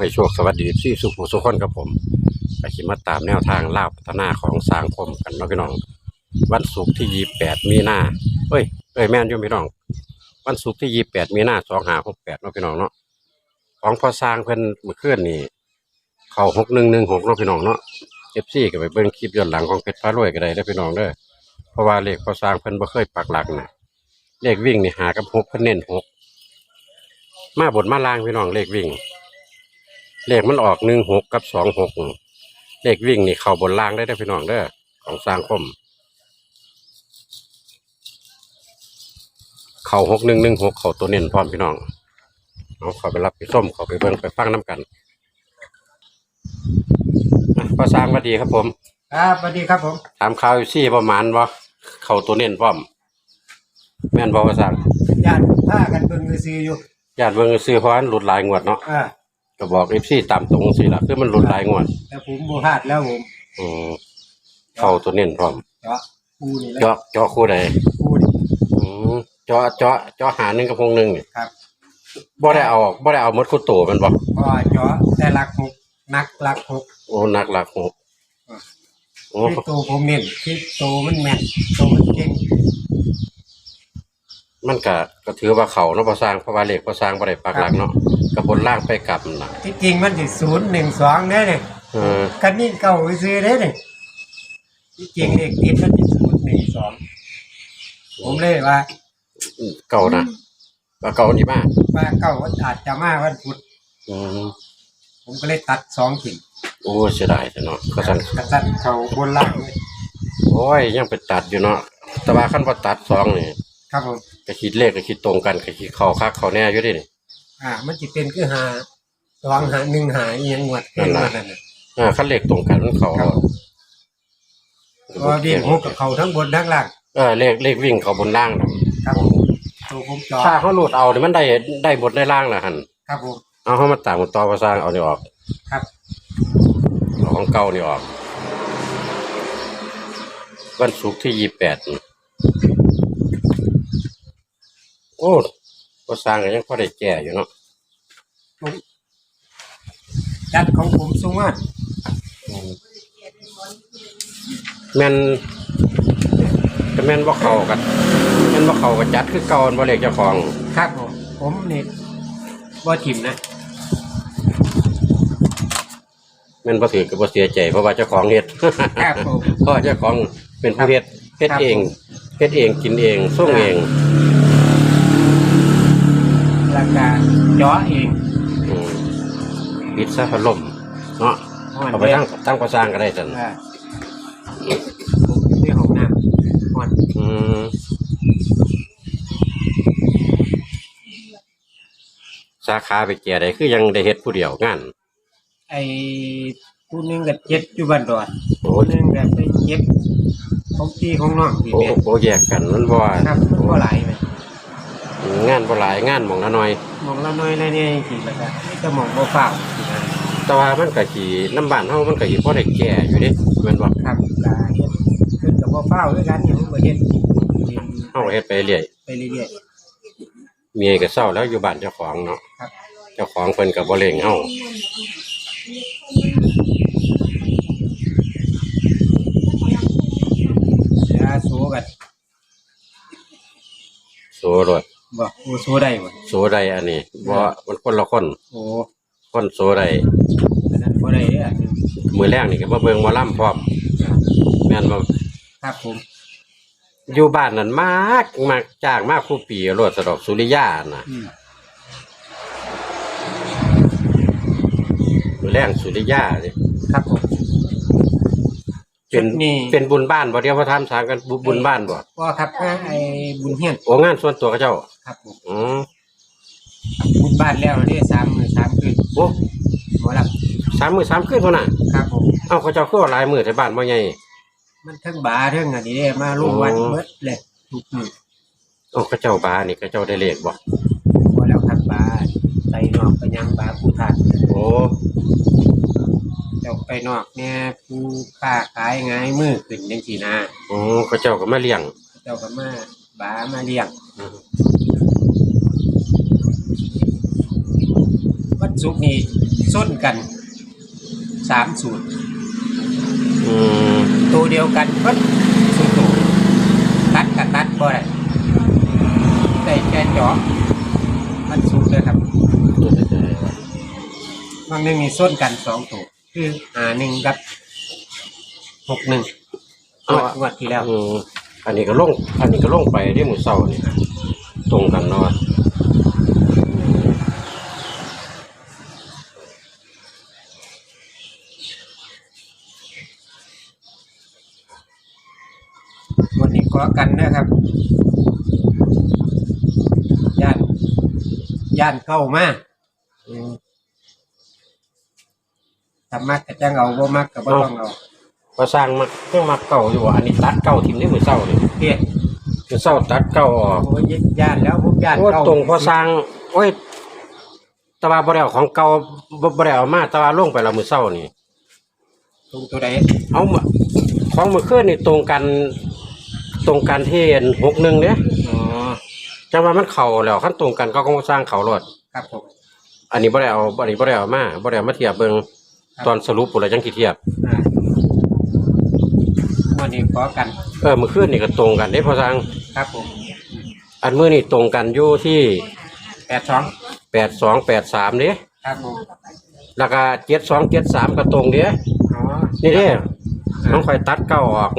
ให้โชคสวัสดีที่สุขุสุขคนกับผมไปขิมาตามแนวทางลาวพัฒนาของสางคมกันนะพี่น้อง วันศุกร์ที่ยี่แปดมีนาเอ้ยเอ้ยแม่นยู่พี่น้อง วันศุกร์ที่ยี่แปดมีนาสองหาหกแปดนะพี่น้องเนาะของพอสร้างเพิ่นเมื่อคืนนี่เขาหกหนึ่งหนึ่งหกนะพี่น้องเนาะเอฟซีก็ไปเบิ่งคลิปย้อนหลังของเพชรพารวยก็ได้เด้พี่น้องเด้อเพราะว่าเลขพอสร้างเพิ่นบ่เคยปักหลักนะเลขวิ่งนี่หากับหกเพิ่นเน้นหกมาบนมาล่างพี่น้องเลขวิ่ง เลขมันออกหนึ่งหกกับสองหกเลขวิ่งนี่เข้าบนล่างได้ได้อพี่น้องเด้อของสร้างคมเข่าหกหนึ่งหนึ่งหกเข่าตัวเน้นพร้อมพี่น้องเอาเข้าไปรับไปส้มเข้าไปเบิ่งไปฟังน้ำกันอะพอสร้างมาดีครับผมครับสวัสดีครับผมถามข่าวอยู่ซี่ประมาณว่าเข่าตัวเน้นพร้อม แม่นบอกว่าสร้างญาติผ้ากันเบิ่งมือซื้ออยู่ญาติเบิ่งซื้อเพราะว่าหลุดหลายงวดเนาะอ่า ก็บอกเอฟซีตามตรงสิล่ะคือมันหลุดหลายงวดแต่ผมบ่พลาดแล้วผมอืมเข่าตัวเน้นพร้อมเจาะปูนี่แหละเจาะเจาะคู่ใดปูนี่อืมเจาะเจาะเจาะหาหนึ่งกับพงหนึ่งนี่ครับบ่ได้เอาบ่ได้เอาหมดคู่โตแมันบ่ก็เจาะแต่หลักหกนักหลักหกโอ้นักหลักหกโอ้ที่โตผมเน้นที่โตมันแม่นโตมันเก่ง มันก็ก็ถือว่าเขาเนาะพอสร้างเพราะว่าเลขพอสร้างบ่ได้ปักหลักเนาะกับบนล่างไปกลับนั่นน่ะที่จริงมันสิศูนย์หนึ่งสองเด้เนี่ยเออกันนี่เก่าซื้อเด้เนี่ยที่จริงเลขติดมันสิศูนย์หนึ่งสองผมเลยว่าเก่านะว่าเก่าดีมากว่าเก่ามันอาจจะมาวันพุธอืมผมก็เลยตัดสองกิ่งโอ้เสียดายแต่เนาะก็สั่นกระตัดเขาบนล่างเลยโอ้ยยังไปตัดอยู่เนาะแต่ว่าคันบ่ตัดสองนี่ ครับผมก็คิดเลขก็คิดตรงกันก็คิดเข้าคักเข้าแน่อยู่ดินี่ อ่า มันจะเป็นคือหาสองหาหนึ่งหาอีหยังหมดเป็นหมดนั่นน่ะอ่าคันเลขตรงกันมันเข้าครับผมเพราะว่าวิ่งหกกับเขาทั้งบนทั้งล่าง เออเลขเลขวิ่งเข้าบนล่างน่ะครับผมตัวผมจอถ้าเขาหลุดเอาเนี่ยมันได้ได้บทได้ล่างนะฮันครับผม เอาเขามาต่างกับต่อภาษาเอานี่ออกครับ เอาของเก่านี่ออก วันศุกร์ที่ยี่แปด โอ้ภาษาก็ยังพอได้แก่อยู่เนาะผมจัดของผมสูงมากแม่นก็แม่นว่าเขากันแม่นว่าเขากับจัดคือเก่าบ่เรียกเจ้าของครับผมผมนี่บ่ถิ่มนะแม่นบ่ถือก็บ่เสียใจเพราะว่าเจ้าของเฮ็ดครับผมเพราะว่าเจ้าของเป็นผู้เฮ็ดเฮ็ดครับเองผมเฮ็ดเองกินเองส่งเอง ราคาจ่อเองอืมปิดซะพัดลมเนาะฮ้อนเอาไปตั้งตั้งประสร้างก็ได้จันอ่าผมอยู่ในห้องน้ำฮ้อนอืมสาขาไปแก่ได้คือยังได้เฮ็ดผู้เดียวงานไอ้ผู้หนึงก็เจ็บอยู่บ้านดอนโอ้ผู้หนึงก็ไปเจ็บของพี่ของน้องพี่โอ้แม่โอ้แยกกันมันบ่ว่าครับมันก็หลายไป งานบ่หลายงานหมองละน้อย มองละน้อยละเนี่ยจริงๆแล้วก็จะมองบ่เฝ้าสินะแต่ว่ามันก็สิน้ำบ้านเฮามันก็สิพอได้แก่อยู่เด้แม่นบ่ครับก็เฮ็ดขึ้นกับบ่เฝ้าด้วยกันอยู่บ่เฮ็ดเฮาเฮ็ดไปเรื่อยไปเรื่อยเมียก็เศร้าแล้วอยู่บ้านเจ้าของเนาะๆครับ เจ้าของเพิ่นก็บ่เร่งเฮายาสูกันโสรถ บ่โอ้สูได้บ่โสใดอันนี้บ่มันคนละคนโอ้คนโสใดอันนั้นบ่ได้เด้อมือแรกนี่ก็มาเบิ่งหมอลำพร้อมแม่นบ่ครับผมอยู่บ้านนั่นมากมากจ้างมากคู่ปีรถสะดอกสุริยาน่ะอืมมือแรกสุริยานี่ครับผม เป็นชุดนี้เป็นบุญบ้านบ่เดียวว่าทำสางกันบุบุญบ้านบ่ก็ครับอ่าไอ้บุญเฮียนโอ้งานส่วนตัวเขาเจ้า ครับผมอือบุญบ้านแล้วนี่3มื้อ3คืนโอ้บ่รับสามมื้อสามคืนพุ่นน่ะครับผมเอ้าเขาเจ้าคือว่าหลายมื้อแต่บ้านบ่ใหญ่ มันทั้งบาร์ทั้งอันนี้เด้มาร่วมวันโอ้ เบิดเลยทุกมื้อเอ้าเขาเจ้าบานี่เขาเจ้าได้เลขบ่พอแล้วครับบาร์ไปนอกไปยังบาร์ผู้ทานโอ้ เจ้าไปนอกเนี่ยผู้ค้าขายง่ายมือขึ้นจังซี่นะโอ้เขาเจ้าก็มาเลี้ยงเจ้าก็มาบามาเลี้ยงอือวันวันศุกร์นี้ส้นกันสามสูตรอืมตัวเดียวกันเพิ่นสูตรตัวตัดกับตัดบ่ได้ได้แค่เจาะมันสุกเลยครับบางหนึ่งมีส้นกันสองตัว คือหาหนึ่งกับหกหนึ่งงวดงวดที่แล้วอืมอันนี้ก็ลง อันนี้ก็ลงไปที่หมู่เศร้านี่ตรงกันเนาะวันนี้ก็กันนะครับย่านย่านเข้ามาอืม ถ้ามักก็จังเอาบ่มักก็บ่ต้องเอาก็สร้างมาเพิ่งมาเก่าอยู่ว่าอันนี้ตัดเก่าทิมที่หมู่เศร้านี่เพี้ยหมู่เศร้าตัดเก่าออกโอ้ยย่านแล้วผมย่านโอ้เข้าตรงพอสร้างโอ้ยแตะวาบ่ได้เอาของเก่าบ่บ่ได้เอามาแตะวาลงไปแล้วมื้อเช้านี่ ตรงตัวใดเอามาของมื้อคืนนี่ตรงกัน ตรงกันที่61เด้อ๋อจังว่ามันเข้าแล้วคันตรงกันก็คงสร้างเข้ารถครับผม อันนี้บ่ได้เอาอันนี้บ่ได้เอามาบ่ได้เอามาเทียบเบิ่งครับ ตอนสรุปพุ่นแล้วจังสิเทียบอ่าวันนี้ขอกันเออมื้อคืนนี่ก็ตรงกันเด้พอสร้างครับผมอันมื้อนี่ตรงกันอยู่ที่แปดสอง8283เด้ครับผมแล้วก็7273ก็ตรงเด้อ๋อนี่เด้น้องข่อยตัดเก้าออก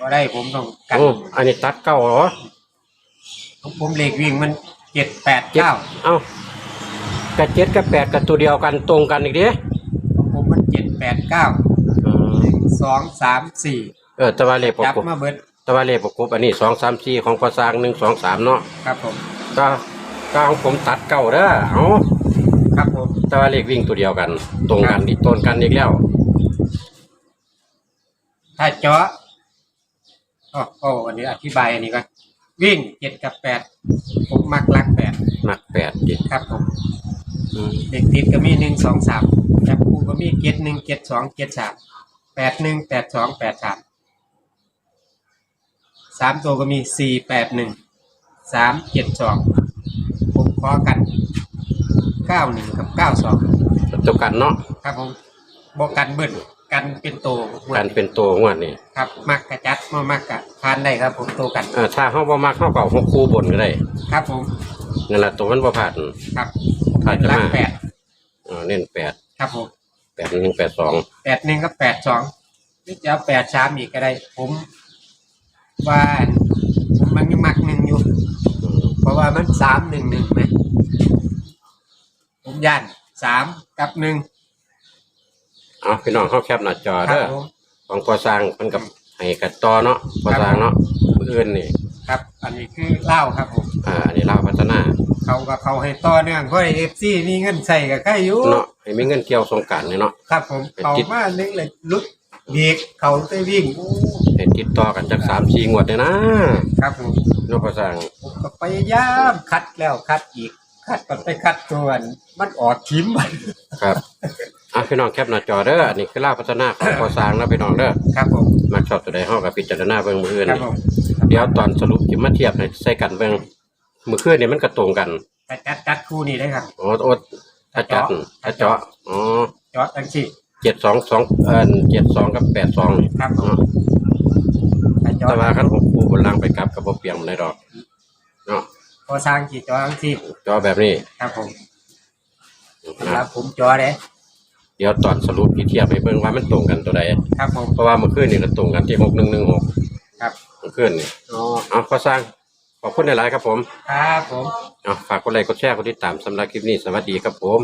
บ่ได้ผมต้องกัน โอ้อันนี้ตัดเก้าเหรอของผมเลขวิ่งมันเจ็ดแปดเจ็ดเก้าเอ้า กับเจ็ดกับแปดกับตัวเดียวกันตรงกันอีกเด้ของผมมันเจ็ดแปดเก้าหนึ่งสองสามสี่เออแตะวันเลขประจับกบมาเบิดแตะวันเลขประกบอันนี้สองสามสี่ของภาษางหนึ่งสองสามเนาะครับผม ก็ก็ของผมตัดเก้าเด้อเอ้าครับผม แตะวันเลขวิ่งตัวเดียวกัน ตรงกันอีกตรงกันอีกแล้ว ถ้าเจาะอ๋อโอ้อันนี้อธิบายอันนี้ก่อนวิ่งเจ็ดกับแปดผมมักลักแปดมักแปดดิครับผมอืม เด็กติดก็มีหนึ่งสองสามจับคู่ก็มีเจ็ดหนึ่งเจ็ดสองเจ็ดสามแปดหนึ่งแปดสองแปดสามสามตัวก็มีสี่แปดหนึ่งสามเจ็ดสองผมขอกันเก้าหนึ่งกับเก้าสองตัวกันเนาะครับผมบอกกันเบิ้ลกันเป็นตัวหมดกันเป็นตัวงวดนี่ครับมักกระจัดมามากกะทานได้ครับผมตัวกันเออถ้าเฮาบ่มักเฮาก็เอาหกคู่บนก็ได้ ครับผมนั่นแหละตัวมันบ่ผ่านครับ ผ่านจะรักมาแปดเออเน้นแปดครับผมแปดหนึ่งแปดสองแปดหนึ่งกับแปดสองหรือจะเอาแปดสามอีกก็ได้ ผมว่ามันยังมักหนึ่งอยู่เพราะว่ามันสามหนึ่งหนึ่งไหมผมยันสามกับหนึ่งเอาพี่น้องเข้าแคปหน้าจอครัเด้บอผม ของก่อสร้างมันกับให้กัดต่อเนาะก่อสร้างเนาะผู้อื่นนี่ ครับ อันนี้คือเหล้าครับผม อ่าอันนี้เล่าวพัฒนา เขาก็เขาให้ต่อเนื่องเพราะเอฟซีมีเงินใส่กับใครอยู่เนาะให้มีเงินเกี่ยวสงกรารนี่เนาะ ครับผมเป็นเขาจิตมานึงเลยลุดเบียกเขาไปวิ่งโอ้ให้ติดต่อกันจากสามสี่งวดเลยนะครับผมเนาะก่อสร้างผมก็พยายามคัดแล้วคัดอีก คัดก็ไปคัดตัวอันมันออกทิมมัน ครับอะพี่น้องแคปหน้าจอเด้ออันนี้คือเล่าวพัฒนาของก่อสร้างนะพี่น้องเด้อครับผมมาชอบตัวใดห้องกับพิจารณาเบิ่งมืออื่นครับนี่ผมเดี๋ยวตอนสรุปจิมาเทียบให้ใส่กันเบิ่ง มือคืนนี่มันก็ตรงกันแต่จัดจัดคู่นี้ได้ครับโอ้โอ้ถ้าจัดถ้าเจาะอ๋อเจาะทั้งสี่เจ็ดสองสองเอ่อเจ็ดสองกับแปดสองครับผมเนาะถ้าเจาะแต่ว่าคันหกคู่บนล่างไปกลับกับบ่เปลี่ยนเลยดอกเนาะพอสร้างกี่เจาะทั้งสี่จอแบบนี้ ครับผมนะครับผมเจาะเลยเดี๋ยวตอนสรุปที่เทียบให้เบิ่งว่ามันตรงกันตัวใดครับผมเพราะว่าเมื่อคืนนี่ก็ตรงกันที่หกหนึ่งหนึ่งหกครับเมื่อคืนนี่อ๋อเอาขอสร้าง ขอบคุณหลายๆครับผม ครับผม เอาฝากกดไลค์กดแชร์กดติดตามสำหรับคลิปนี้สวัสดีครับผม